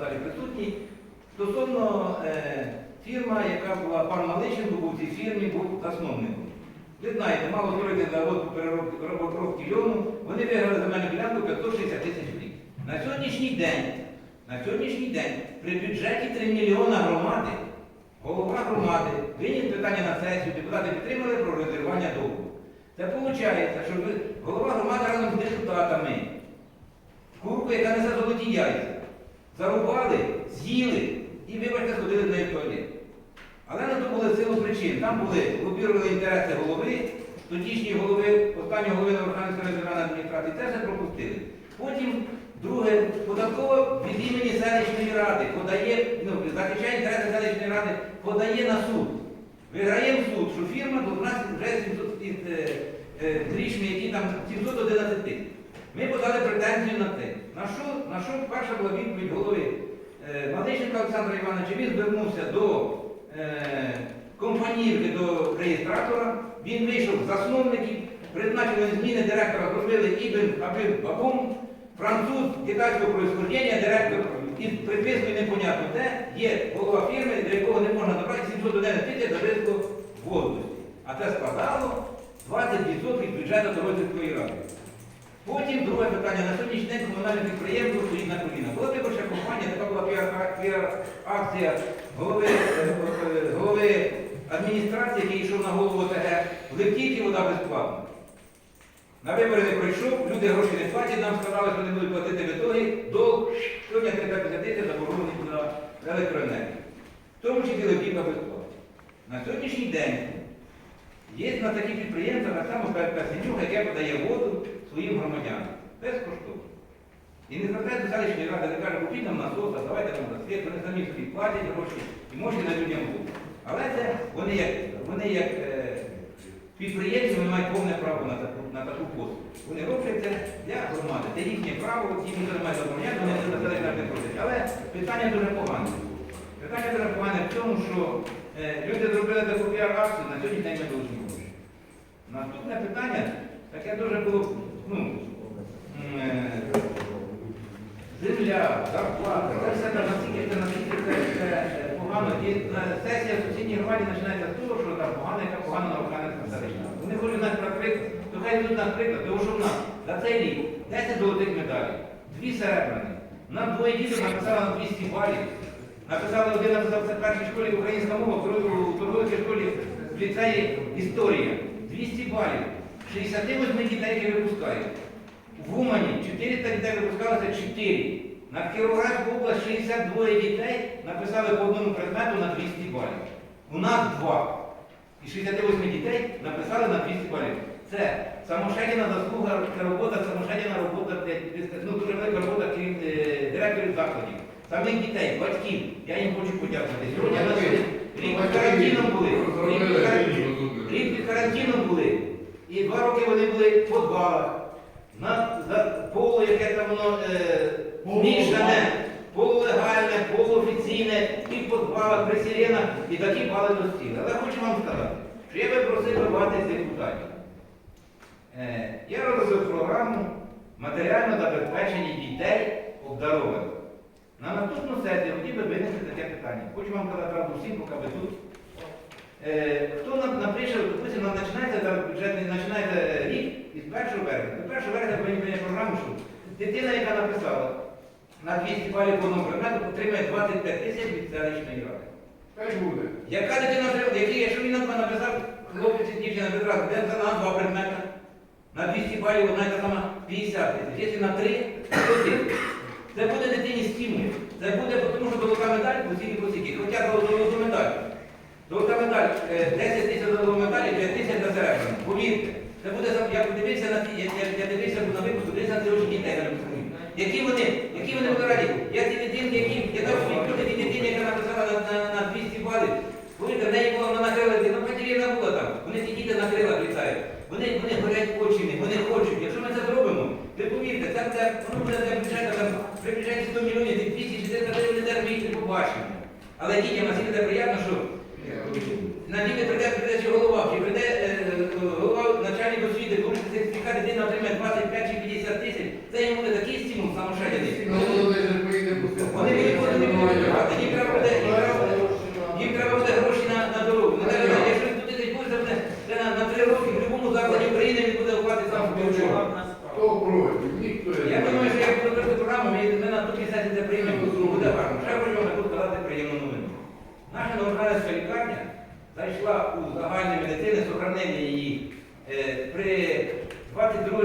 залі присутній. Стосовно е, фірма, яка була пан Маличенко, був в цій фірмі, був засновником. Ви знаєте, мало створити завод по переробці льону, вони виграли за мене ділянку 560 тисяч гривень. На сьогоднішній день, на сьогоднішній день при бюджеті 3 мільйона громади, голова громади виніс питання на сесію, депутати підтримали про розірвання договору. Це виходить, що голова громади разом з депутатами, курку, яка несе золоті яйця, зарубали, з'їли і, вибачте, сходили на туалет. Але на то були силу причин. Там були лобірували інтереси голови, тодішньої голови, останнього голови Верховної державної адміністрації, це все пропустили. Потім друге, податково від імені селищної ради подає, ну, захищає інтереси селищної ради, подає на суд. Виграємо суд, що фірма повинна вже 700 із, е, е, з річми, які там 711 тисяч. Ми подали претензію на те. На що, на що перша була відповідь голови е, Малищенка Олександра Івановича, він звернувся до е, компанійки, до реєстратора, він вийшов з засновників, призначили зміни директора, зробили Ібн Абин Бабум, француз китайського происхождення, директор із припискою непонятно де, є голова фірми, до якого не можна набрати 711 тисяч за ризику водності. А це складало 20% бюджету Дорозівської ради. Потім друге питання. На сьогоднішній день комунальне підприємство стоїть на колінах. Була виборча компанія, така була піар-акція голови, е, е, голови адміністрації, який йшов на голову ОТГ, летіть і вода безплатна. На вибори не пройшов, люди гроші не платять, нам сказали, що не будуть платити в ітогі, долг сьогодні 350 тисяч заборонений на електроенергію. В тому числі летівка безплатна. На сьогоднішній день Є на такі підприємства, так само ПП Синюк, яке подає воду своїм громадянам. Безкоштовно. І не звертається до ради, не каже, купіть нам насоса, давайте нам за світ, вони самі собі платять гроші і можуть на людям воду. Але це вони як, вони як е, підприємці вони мають повне право на таку, на таку послугу. Вони роблять це для громади. Це їхнє право, ніхто не має забороняти, вони це за не просять. Але питання дуже погане. Питання дуже погане в тому, що е, люди зробили таку піар-акцію, на сьогодні день ми должні гроші. Наступне питання, таке дуже було, ну, е, земля, зарплата, це все там наскільки це наскільки це, погано. І е, сесія в сусідній громаді починається з того, що там погано, яка погано на Луканецька селищна. Вони хочуть нас приклад, то хай йдуть нас приклад, тому що в нас за цей рік 10 золотих медалей, дві серебряні. Нам двоє діток написали на 200 балів. Написали один написав це в першій школі українська мова, у торговій школі в ліцеї історія. 200 балів. 68 дітей, які випускають. В Умані 400 дітей випускалося 4. На Кіровоградську область 62 дітей написали по одному предмету на 200 балів. У нас 2. І 68 дітей написали на 200 балів. Це самошедіна заслуга, робота, самошедіна робота, е, ну, дуже велика робота е, директорів закладів. Самих дітей, батьків. Я їм хочу подякувати. Сьогодні нас рік під карантином були. Рік під карантином були. І два роки вони були в подвалах. На за поло, яке там воно е, змішане, полулегальне, полуофіційне, і в подвалах, при сиренах, і такі бали достигли. Але хочу вам сказати, що я би просив вибивати з депутатів. Е, я розробив програму матеріально забезпечення дітей обдарованих. На наступну сесію хотів би винести таке питання. Хочу вам казати правду всім, поки ви тут. Е, хто нам напише, допустимо, нам починається зараз бюджетний, починається рік із 1 березня. До 1 березня повинні програму, що дитина, яка написала на 200 балів по одному предмету, отримає 25 тисяч від селищної ради. Хай буде. Яка дитина який, якщо він на два написав, хлопець і дівчина без разу, де на два предмета, на 200 балів одна та сама 50 тисяч. Якщо на 3, 100 тисяч. Це буде дитині стимул. Це буде, тому що золота медаль по всіх посіки. Хоча за золоту медаль. Золота медаль е, 10 тисяч за золоту 5 тисяч за серебряну. Повірте. Це буде, я подивився на я, я, дивився на випуск, дивився на ці очі дітей на випуску. Які вони, які вони були раді. Я ті дитинки, які, я дав свої люди, ті дитині, яка написала на, на, на 200 балів. Повірте, в неї була, вона накрила, ну Катерина була там. Вони ті діти накрила, літають. Вони, вони горять очі, вони хочуть. Якщо ми це зробимо, ви повірте, там це, воно буде для бюджету, там, при бюджеті 100 мільйонів, 200 400 гривень ми їх не побачимо. Але дітям наскільки приємно, що на діти прийде прийде голова, чи прийде е, е, голова начальник освіти, коли яка дитина отримає 25 чи 50 тисяч, це йому не такий стимул самошельний. Вони не будуть брати, їм треба буде, їм треба буде гроші на дорогу. Ну, якщо туди тисяч буде, це на три роки в будь-якому закладі України він буде оплатити сам Я думаю, що як буде програму, ми на тут місяці це приймемо, буде гарно. Ще хочу вам тут казати приємну новину. Наша новоральська лікарня зайшла у загальні медицини, сохранення її е, при 22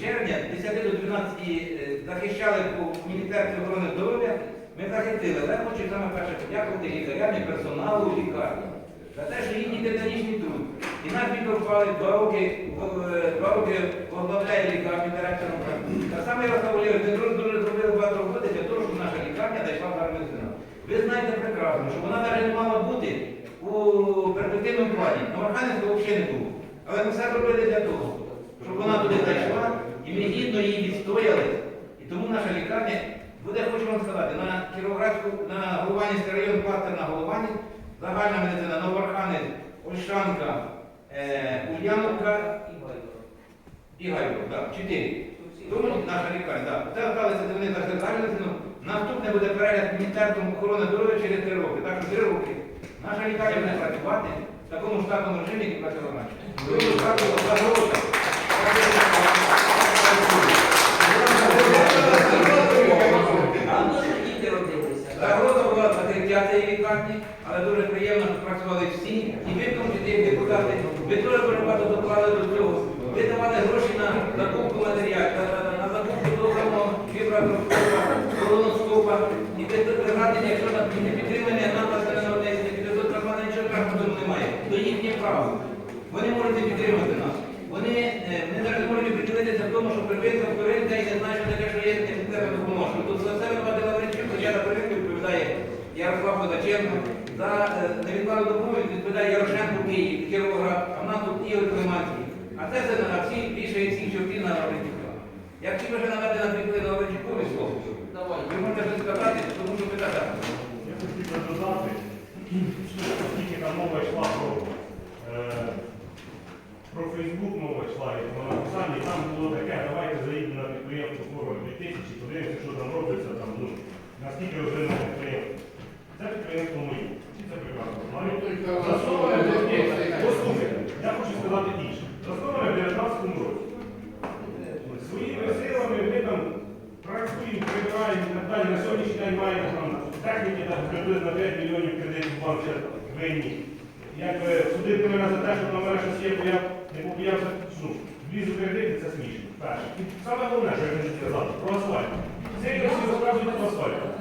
червня 10 до 12 е, захищали по Міністерстві охорони здоров'я. Ми захистили, але хочу саме перше подякувати лікарям і персоналу лікарні за те, що їхній титанічний труд. І наш Віктор два роки, е, два роки возглавляє лікарню директором. Та саме Ярослав Валерійович, ми дуже, зробили багато роботи для того, щоб наша лікарня дійшла в ціну. Ви знаєте прекрасно, що вона навіть не мала бути у перспективному плані. На Марханівську взагалі не було. Але ми все робили для того, щоб вона туди зайшла, і ми гідно її відстояли. І тому наша лікарня буде, хочу вам сказати, на Кіровоградську, на Голованівський район, кластер на Головані, загальна медицина, Новоарханець, Ольшанка, е, Ульяновка і Гайко. Так, чотири. Тому наша лікарня, так. Це осталися вони за. Наступне буде перегляд Міністерством охорони здоров'я через три роки. Так що три роки. Наша лікарня буде працювати в такому штатному режимі, як працювала раніше. Тому штату загроза. Загроза була закриття цієї лікарні, але дуже приємно, що працювали всі, і ви, в тому числі депутати, ви дуже багато доклали до цього. Ви давали гроші на закупку матеріалів, на, закупку того самого фіброскопа, колоноскопа. І ви радите, якщо не підтримання нам на одне, не підтримує, то мене нічого страшного в цьому немає. То їхнє право. Вони можуть підтримати нас. Вони е, не навіть можуть приділитися в тому, що первинка, вторинка і не знає, що таке, що є не допоможе. Тут за це винувати Лавренчук, хоча на первинку відповідає Ярослав Козаченко, за е, невідкладну допомогу відповідає Ярошенко Київ, Кіровоград, а в нас тут Ігор Климанський. А це все на всі більше всіх чортів на Лавренчука. Як ті вже наведе на приклади на Лавренчукові слово, ви можете щось сказати, тому що питати. Я хотів би додати, тільки там мова йшла про, е, про І про написання, і там було таке, давайте заїдемо на підприємство Форум 2000, подивимося, що там робиться, там, ну, наскільки розвинено підприємство. Це підприємство моє. Всі це прекрасно знають. Засноване послухайте, я хочу сказати інше. Засноване в 19 році. Своїми силами ми там працюємо, прибираємо і так далі. На сьогоднішній день маємо там техніки там приблизно 5 мільйонів кредитів банк ще винні. Якби судити мене за те, що на щось є, бо я не побоявся, влізу кредити, це смішно. І саме головне, що я хочу сказати, про асфальт. Сьогодні всі розказують про асфальт.